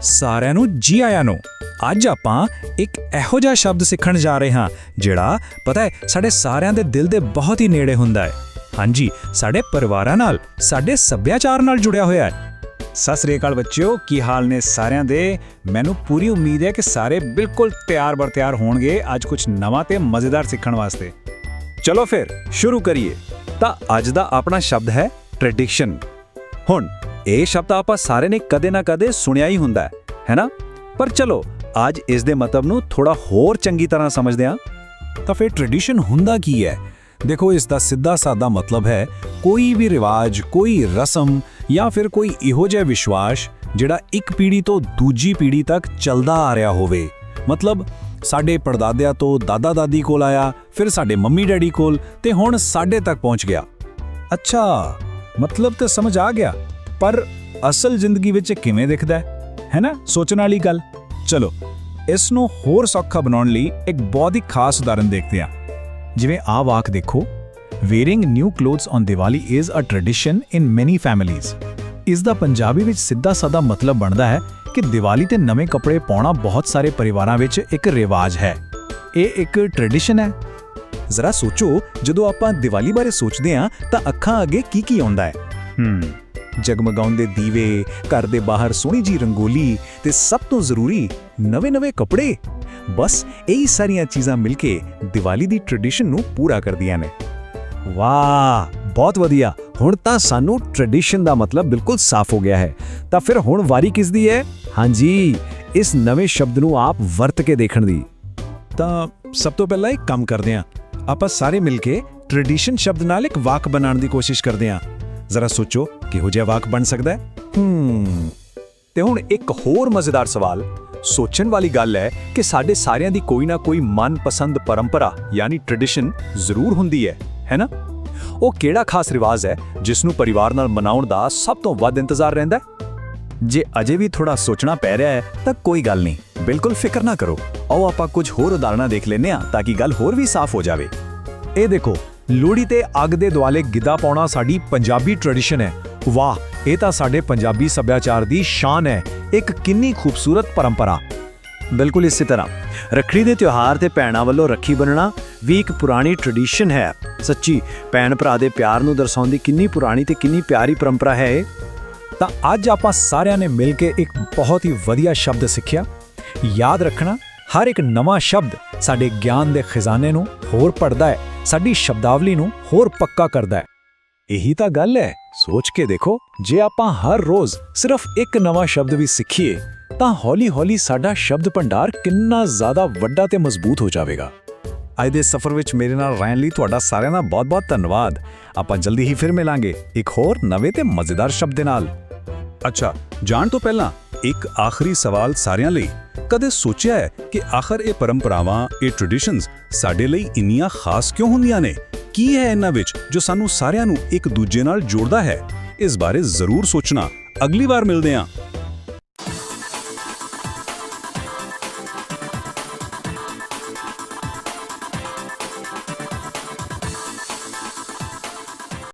ਸਾਰਿਆਂ ਨੂੰ ਜੀ ਆਇਆਂ ਨੂੰ। ਅੱਜ ਆਪਾਂ ਇੱਕ ਇਹੋ ਜਿਹਾ ਸ਼ਬਦ ਸਿੱਖਣ ਜਾ ਰਹੇ ਹਾਂ, ਜਿਹੜਾ ਪਤਾ ਹੈ, ਸਾਡੇ ਸਾਰਿਆਂ ਦੇ ਦਿਲ ਦੇ ਬਹੁਤ ਹੀ ਨੇੜੇ ਹੁੰਦਾ ਹੈ। ਹਾਂਜੀ, ਸਾਡੇ ਪਰਿਵਾਰਾਂ ਨਾਲ, ਸਾਡੇ ਸੱਭਿਆਚਾਰ ਨਾਲ ਜੁੜਿਆ ਹੋਇਆ ਹੈ। ਸਤਿ ਸ੍ਰੀ ਅਕਾਲ ਬੱਚਿਓ, ਕੀ ਹਾਲ ਨੇ ਸਾਰਿਆਂ ਦੇ? ਮੈਨੂੰ ਪੂਰੀ ਉਮੀਦ ਹੈ ਕਿ ਸਾਰੇ ਬਿਲਕੁਲ ਤਿਆਰ ਬਰ ਤਿਆਰ ਹੋਣਗੇ ਅੱਜ ਕੁਝ ਨਵਾਂ ਤੇ ਮਜ਼ੇਦਾਰ ਸਿੱਖਣ ਵਾਸਤੇ। ਚਲੋ ਫਿਰ, ਸ਼ੁਰੂ ਕਰੀਏ। ਤਾਂ ਅੱਜ ਦਾ ਆਪਣਾ ਸ਼ਬਦ ਹੈ ਟ੍ਰੈਡੀਸ਼ਨ ਹੁਣ ਇਹ ਸ਼ਬਦ ਆਪਾਂ ਸਾਰੇ ਨੇ ਕਦੇ ਨਾ ਕਦੇ ਸੁਣਿਆ ਹੀ ਹੁੰਦਾ ਹੈ ਹੈਨਾ ਪਰ ਚਲੋ, ਅੱਜ ਇਸ ਦੇ ਮਤਲਬ ਨੂੰ ਥੋੜਾ ਹੋਰ ਚੰਗੀ ਤਰ੍ਹਾਂ ਸਮਝਦੇ ਹਾਂ। ਤਾਂ ਫਿਰ ਟ੍ਰੈਡੀਸ਼ਨ ਹੁੰਦਾ ਕੀ ਹੈ? ਦੇਖੋ, ਇਸ ਦਾ ਸਿੱਧਾ ਸਾਦਾ ਮਤਲਬ ਹੈ ਕੋਈ ਵੀ ਰਿਵਾਜ, ਕੋਈ ਰਸਮ ਜਾਂ ਫਿਰ ਕੋਈ ਇਹੋ ਜਿਹਾ ਵਿਸ਼ਵਾਸ ਜਿਹੜਾ ਇੱਕ ਪੀੜ੍ਹੀ ਤੋਂ ਦੂਜੀ ਪੀੜ੍ਹੀ ਤੱਕ ਚੱਲਦਾ ਆ ਰਿਹਾ ਹੋਵੇ। ਮਤਲਬ, ਸਾਡੇ ਪੜਦਾਦਿਆਂ ਤੋਂ ਦਾਦਾ ਦਾਦੀ ਕੋਲ ਆਇਆ, ਫਿਰ ਸਾਡੇ ਮੰਮੀ ਡੈਡੀ ਕੋਲ ਤੇ ਹੁਣ ਸਾਡੇ ਤੱਕ ਪਹੁੰਚ ਗਿਆ। ਅੱਛਾ, ਮਤਲਬ ਤਾਂ ਸਮਝ ਆ ਗਿਆ। ਪਰ ਅਸਲ ਜ਼ਿੰਦਗੀ ਵਿੱਚ ਕਿਵੇਂ ਦਿਖਦਾ ਹੈ? ਹੈਨਾ ਸੋਚਣ ਵਾਲੀ ਗੱਲ। ਚਲੋ, ਇਸ ਨੂੰ ਹੋਰ ਸੌਖਾ ਬਣਾਉਣ ਲਈ ਇੱਕ ਬਹੁਤ ਹੀ ਖਾਸ ਉਦਾਹਰਨ ਦੇਖਦੇ ਹਾਂ। ਜਿਵੇਂ ਆਹ ਵਾਕ ਦੇਖੋ wearing new clothes on Diwali is a tradition in many families ਇਸ ਦਾ ਪੰਜਾਬੀ ਵਿੱਚ ਸਿੱਧਾ ਸਾਦਾ ਮਤਲਬ ਬਣਦਾ ਹੈ ਕਿ ਦੀਵਾਲੀ ਤੇ ਨਵੇਂ ਕੱਪੜੇ ਪਾਉਣਾ ਬਹੁਤ ਸਾਰੇ ਪਰਿਵਾਰਾਂ ਵਿੱਚ ਇੱਕ ਰਿਵਾਜ ਹੈ। ਇਹ ਇੱਕ ਟ੍ਰੈਡੀਸ਼ਨ ਹੈ। ਜ਼ਰਾ ਸੋਚੋ, ਜਦੋਂ ਆਪਾਂ ਦੀਵਾਲੀ ਬਾਰੇ ਸੋਚਦੇ ਹਾਂ ਤਾਂ ਅੱਖਾਂ ਅੱਗੇ ਕੀ ਕੀ ਆਉਂਦਾ ਹੈ? ਹਮ ਜਗਮਗਾਉਂਦੇ ਦੀਵੇ, ਘਰ ਦੇ ਬਾਹਰ ਸੋਹਣੀ ਜੀ ਰੰਗੋਲੀ ਤੇ ਸਭ ਤੋਂ ਜ਼ਰੂਰੀ ਨਵੇਂ-ਨਵੇਂ ਕੱਪੜੇ। ਬਸ ਇਹੀ ਸਾਰੀਆਂ ਚੀਜ਼ਾਂ ਮਿਲ ਕੇ ਦੀਵਾਲੀ ਦੀ ਟ੍ਰੈਡੀਸ਼ਨ ਨੂੰ ਪੂਰਾ ਕਰਦੀਆਂ ਨੇ। ਵਾਹ! ਬਹੁਤ ਵਧੀਆ। ਹੁਣ ਤਾਂ ਸਾਨੂੰ ਟ੍ਰੈਡੀਸ਼ਨ ਦਾ ਮਤਲਬ ਬਿਲਕੁਲ ਸਾਫ਼ ਹੋ ਗਿਆ ਹੈ। ਤਾਂ ਫਿਰ ਹੁਣ ਵਾਰੀ ਕਿਸ ਦੀ ਹੈ? ਹਾਂਜੀ, ਇਸ ਨਵੇਂ ਸ਼ਬਦ ਨੂੰ ਆਪ ਵਰਤ ਕੇ ਦੇਖਣ ਦੀ। ਤਾਂ ਸਭ ਤੋਂ ਪਹਿਲਾਂ ਇੱਕ ਕੰਮ ਕਰਦੇ ਹਾਂ। ਆਪਾਂ ਸਾਰੇ ਮਿਲ ਕੇ ਟ੍ਰੈਡੀਸ਼ਨ ਸ਼ਬਦ ਨਾਲ ਇੱਕ ਵਾਕ ਬਣਾਉਣ ਦੀ ਕੋਸ਼ਿਸ਼ ਕਰਦੇ ਹਾਂ। ਜ਼ਰਾ ਸੋਚੋ, ਕਿਹੋ ਜਿਹਾ ਵਾਕ ਬਣ ਸਕਦਾ ਹੈ? ਹਮ ਤੇ ਹੁਣ ਇੱਕ ਹੋਰ ਮਜ਼ੇਦਾਰ ਸਵਾਲ, ਸੋਚਣ ਵਾਲੀ ਗੱਲ ਹੈ ਕਿ ਸਾਡੇ ਸਾਰਿਆਂ ਦੀ ਕੋਈ ਨਾ ਕੋਈ ਮਨਪਸੰਦ ਪਰੰਪਰਾ, ਯਾਨੀ ਟ੍ਰੈਡੀਸ਼ਨ ਜ਼ਰੂਰ ਹੁੰਦੀ ਹੈ ਹੈਨਾ ਉਹ ਕਿਹੜਾ ਖਾਸ ਰਿਵਾਜ ਹੈ ਜਿਸ ਨੂੰ ਪਰਿਵਾਰ ਨਾਲ ਮਨਾਉਣ ਦਾ ਸਭ ਤੋਂ ਵੱਧ ਇੰਤਜ਼ਾਰ ਰਹਿੰਦਾ ਹੈ? ਜੇ ਅਜੇ ਵੀ ਥੋੜਾ ਸੋਚਣਾ ਪੈ ਰਿਹਾ ਹੈ, ਤਾਂ ਕੋਈ ਗੱਲ ਨਹੀਂ, ਬਿਲਕੁਲ ਫਿਕਰ ਨਾ ਕਰੋ। ਆਓ ਆਪਾਂ ਕੁਝ ਹੋਰ ਉਦਾਹਰਨਾਂ ਦੇਖ ਲੈਂਦੇ ਹਾਂ ਤਾਂ ਕਿ ਗੱਲ ਹੋਰ ਵੀ ਸਾਫ਼ ਹੋ ਜਾਵੇ। ਇਹ ਦੇਖੋ ਲੋਹੜੀ ਤੇ ਅੱਗ ਦੇ ਦੁਆਲੇ ਗਿੱਧਾ ਪਾਉਣਾ ਸਾਡੀ ਪੰਜਾਬੀ ਟ੍ਰੈਡੀਸ਼ਨ ਹੈ। ਵਾਹ, ਇਹ ਤਾਂ ਸਾਡੇ ਪੰਜਾਬੀ ਸੱਭਿਆਚਾਰ ਦੀ ਸ਼ਾਨ ਹੈ। ਇੱਕ ਕਿੰਨੀ ਖੂਬਸੂਰਤ ਪਰੰਪਰਾ। ਬਿਲਕੁਲ ਇਸੇ ਤਰ੍ਹਾਂ। ਰੱਖੜੀ ਦੇ ਤਿਉਹਾਰ ਤੇ ਭੈਣਾਂ ਵੱਲੋਂ ਰੱਖੀ ਬੰਨਣਾ ਵੀ ਇੱਕ ਪੁਰਾਣੀ ਟ੍ਰੈਡੀਸ਼ਨ ਹੈ। ਸੱਚੀ, ਭੈਣ ਭਰਾ ਦੇ ਪਿਆਰ ਨੂੰ ਦਰਸਾਉਣ ਦੀ ਕਿੰਨੀ ਪੁਰਾਣੀ ਤੇ ਕਿੰਨੀ ਪਿਆਰੀ ਪਰੰਪਰਾ ਹੈ ਇਹ। ਤਾਂ ਅੱਜ ਆਪਾਂ ਸਾਰਿਆਂ ਨੇ ਮਿਲ ਕੇ ਇੱਕ ਬਹੁਤ ਹੀ ਵਧੀਆ ਸ਼ਬਦ ਸਿੱਖਿਆ। ਯਾਦ ਰੱਖਣਾ, ਹਰ ਇੱਕ ਨਵਾਂ ਸ਼ਬਦ ਸਾਡੇ ਗਿਆਨ ਦੇ ਖਜ਼ਾਨੇ ਨੂੰ ਹੋਰ ਪੜਦਾ ਹੈ। ਸਾਡੀ ਸ਼ਬਦਾਵਲੀ ਨੂੰ ਹੋਰ ਪੱਕਾ ਕਰਦਾ ਹੈ। ਇਹੀ ਤਾਂ ਗੱਲ ਹੈ। ਸੋਚ ਕੇ ਦੇਖੋ, ਜੇ ਆਪਾਂ ਹਰ ਰੋਜ਼ ਸਿਰਫ ਇੱਕ ਨਵਾਂ ਸ਼ਬਦ ਵੀ ਸਿੱਖੀਏ, ਤਾਂ ਹੌਲੀ-ਹੌਲੀ ਸਾਡਾ ਸ਼ਬਦ ਭੰਡਾਰ ਕਿੰਨਾ ਜ਼ਿਆਦਾ ਵੱਡਾ ਤੇ ਮਜ਼ਬੂਤ ਹੋ ਜਾਵੇਗਾ। ਅੱਜ ਦੇ ਸਫ਼ਰ ਵਿੱਚ ਮੇਰੇ ਨਾਲ ਰਹਿਣ ਲਈ ਤੁਹਾਡਾ ਸਾਰਿਆਂ ਦਾ ਬਹੁਤ-ਬਹੁਤ ਧੰਨਵਾਦ। ਆਪਾਂ ਜਲਦੀ ਹੀ ਫਿਰ ਮਿਲਾਂਗੇ ਇੱਕ ਹੋਰ ਨਵੇਂ ਤੇ ਮਜ਼ੇਦਾਰ ਸ਼ਬਦ ਦੇ ਨਾਲ। ਅੱਛਾ, ਜਾਣ ਤੋਂ ਪਹਿਲਾਂ ਇੱਕ ਆਖਰੀ ਸਵਾਲ ਸਾਰਿਆਂ ਲਈ। ਕਦੇ ਸੋਚਿਆ ਹੈ ਕਿ ਆਖਰ ਇਹ ਪਰੰਪਰਾਵਾਂ, ਇਹ ਟ੍ਰੈਡੀਸ਼ਨਸ ਸਾਡੇ ਲਈ ਇੰਨੀਆਂ ਖਾਸ ਕਿਉਂ ਹੁੰਦੀਆਂ ਨੇ? ਕੀ ਹੈ ਇਹਨਾਂ ਵਿੱਚ ਜੋ ਸਾਨੂੰ ਸਾਰਿਆਂ ਨੂੰ ਇੱਕ ਦੂਜੇ ਨਾਲ ਜੋੜਦਾ ਹੈ? ਇਸ ਬਾਰੇ ਜ਼ਰੂਰ ਸੋਚਣਾ। ਅਗਲੀ ਵਾਰ ਮਿਲਦੇ ਹਾਂ।